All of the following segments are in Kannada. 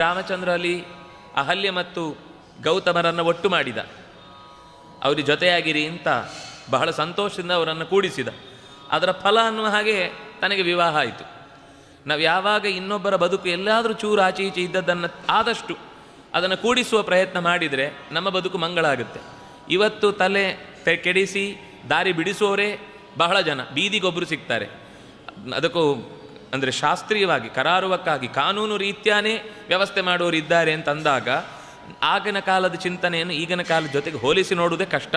ರಾಮಚಂದ್ರ ಅಲ್ಲಿ ಅಹಲ್ಯ ಮತ್ತು ಗೌತಮರನ್ನು ಒಟ್ಟು ಮಾಡಿದ. ಅವರಿ ಜೊತೆಯಾಗಿರಿ ಅಂತ ಬಹಳ ಸಂತೋಷದಿಂದ ಅವರನ್ನು ಕೂಡಿಸಿದ. ಅದರ ಫಲ ಅನ್ನುವ ಹಾಗೆ ತನಗೆ ವಿವಾಹ ಆಯಿತು. ನಾವು ಯಾವಾಗ ಇನ್ನೊಬ್ಬರ ಬದುಕು ಎಲ್ಲಾದರೂ ಚೂರು ಆಚೆ ಈಚೆ ಇದ್ದದ್ದನ್ನು ಆದಷ್ಟು ಅದನ್ನು ಕೂಡಿಸುವ ಪ್ರಯತ್ನ ಮಾಡಿದರೆ ನಮ್ಮ ಬದುಕು ಮಂಗಳ ಆಗುತ್ತೆ. ಇವತ್ತು ತಲೆ ಕೆಡಿಸಿ ದಾರಿ ಬಿಡಿಸುವವರೇ ಬಹಳ ಜನ ಬೀದಿಗೊಬ್ಬರು ಸಿಗ್ತಾರೆ. ಅದಕ್ಕೂ ಅಂದರೆ ಶಾಸ್ತ್ರೀಯವಾಗಿ, ಕರಾರುವಕ್ಕಾಗಿ ಕಾನೂನು ರೀತ್ಯಾನೇ ವ್ಯವಸ್ಥೆ ಮಾಡುವರು ಇದ್ದಾರೆ ಅಂತ ಅಂದಾಗ, ಆಗಿನ ಕಾಲದ ಚಿಂತನೆಯನ್ನು ಈಗಿನ ಕಾಲದ ಜೊತೆಗೆ ಹೋಲಿಸಿ ನೋಡುವುದೇ ಕಷ್ಟ.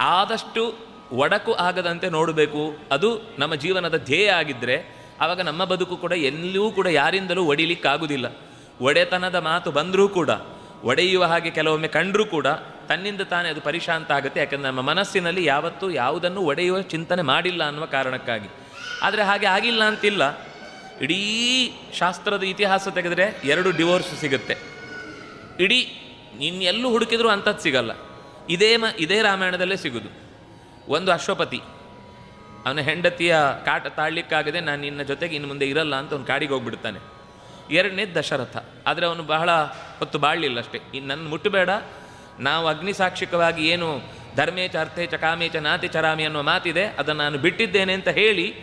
ಆದಷ್ಟು ಒಡಕು ಆಗದಂತೆ ನೋಡಬೇಕು. ಅದು ನಮ್ಮ ಜೀವನದ ಧ್ಯೇಯ ಆಗಿದ್ದರೆ ಆವಾಗ ನಮ್ಮ ಬದುಕು ಕೂಡ ಎಲ್ಲೂ ಕೂಡ ಯಾರಿಂದಲೂ ಒಡಿಲಿಕ್ಕಾಗುವುದಿಲ್ಲ ಒಡೆತನದ ಮಾತು ಬಂದರೂ ಕೂಡ, ಒಡೆಯುವ ಹಾಗೆ ಕೆಲವೊಮ್ಮೆ ಕಂಡರೂ ಕೂಡ, ತನ್ನಿಂದ ತಾನೇ ಅದು ಪರಿಶಾಂತ ಆಗುತ್ತೆ. ಯಾಕೆಂದರೆ ನಮ್ಮ ಮನಸ್ಸಿನಲ್ಲಿ ಯಾವತ್ತೂ ಯಾವುದನ್ನು ಒಡೆಯುವ ಚಿಂತನೆ ಮಾಡಿಲ್ಲ ಅನ್ನುವ ಕಾರಣಕ್ಕಾಗಿ. ಆದರೆ ಹಾಗೆ ಆಗಿಲ್ಲ ಅಂತಿಲ್ಲ. ಇಡೀ ಶಾಸ್ತ್ರದ ಇತಿಹಾಸ ತೆಗೆದರೆ ಎರಡು ಡಿವೋರ್ಸ್ ಸಿಗುತ್ತೆ. ಇಡೀ ಇನ್ನೆಲ್ಲೂ ಹುಡುಕಿದ್ರು ಅಂಥದ್ದು ಸಿಗಲ್ಲ. ಇದೇ ಮ, ಇದೇ ರಾಮಾಯಣದಲ್ಲೇ ಸಿಗುದು. ಒಂದು ಅಶ್ವಪತಿ. ಅವನ ಹೆಂಡತಿಯ ಕಾಟ ತಾಳ್ಲಿಕ್ಕಾಗದೆ ನಾನು ನಿನ್ನ ಜೊತೆಗೆ ಇನ್ನು ಮುಂದೆ ಇರಲ್ಲ ಅಂತ ಅವ್ನು ಕಾಡಿಗೆ ಹೋಗ್ಬಿಡ್ತಾನೆ. ಎರಡನೇ ದಶರಥ. ಆದರೆ ಅವನು ಬಹಳ ಹೊತ್ತು ಬಾಳಲಿಲ್ಲ ಅಷ್ಟೇ. ಇನ್ನು ನನ್ನ ಮುಟ್ಟಬೇಡ ನಾವು ಅಗ್ನಿಸಾಕ್ಷಿಕವಾಗಿ ಏನು ಧರ್ಮೇಚ ಅರ್ಥೇಚ ಕಾಮೇಚ ನಾತಿ ಚರಾಮಿ ಅನ್ನುವ ಮಾತಿದೆ, ಅದನ್ನು ನಾನು ಬಿಟ್ಟಿದ್ದೇನೆ ಅಂತ ಹೇಳಿ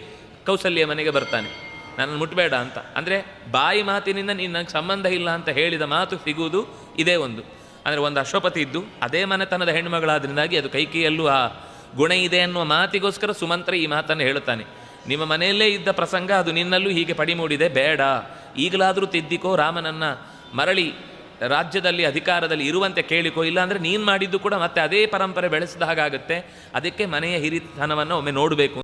ಕೌಸಲ್ಯ ಮನೆಗೆ ಬರ್ತಾನೆ. ನನ್ನನ್ನು ಮುಟ್ಟಬೇಡ ಅಂತ. ಅಂದರೆ ಬಾಯಿ ಮಾತಿನಿಂದ ನೀನು ನನಗೆ ಸಂಬಂಧ ಇಲ್ಲ ಅಂತ ಹೇಳಿದ ಮಾತು ಸಿಗುವುದು ಇದೇ ಒಂದು. ಅಂದರೆ ಒಂದು ಅಶ್ವಪತಿ ಇದ್ದು, ಅದೇ ಮನೆತನದ ಹೆಣ್ಣುಮಗಳಾದ್ರಿಂದಾಗಿ ಅದು ಕೈಕೈಯಲ್ಲೂ ಆ ಗುಣ ಇದೆ ಅನ್ನುವ ಮಾತಿಗೋಸ್ಕರ ಸುಮಂತ್ರ ಈ ಮಾತನ್ನು ಹೇಳುತ್ತಾನೆ. ನಿಮ್ಮ ಮನೆಯಲ್ಲೇ ಇದ್ದ ಪ್ರಸಂಗ, ಅದು ನಿನ್ನಲ್ಲೂ ಹೀಗೆ ಪಡಿಮೂಡಿದೆ, ಬೇಡ. ಈಗಲಾದರೂ ತಿದ್ದಿಕೋ, ರಾಮನನ್ನ ಮರಳಿ ರಾಜ್ಯದಲ್ಲಿ, ಅಧಿಕಾರದಲ್ಲಿ ಇರುವಂತೆ ಕೇಳಿಕೋ, ಇಲ್ಲಾಂದರೆ ನೀನು ಮಾಡಿದ್ದು ಕೂಡ ಮತ್ತೆ ಅದೇ ಪರಂಪರೆ ಬೆಳೆಸಿದ ಹಾಗಾಗುತ್ತೆ. ಅದಕ್ಕೆ ಮನೆಯ ಹಿರಿತನವನ್ನು ಒಮ್ಮೆ ನೋಡಬೇಕು.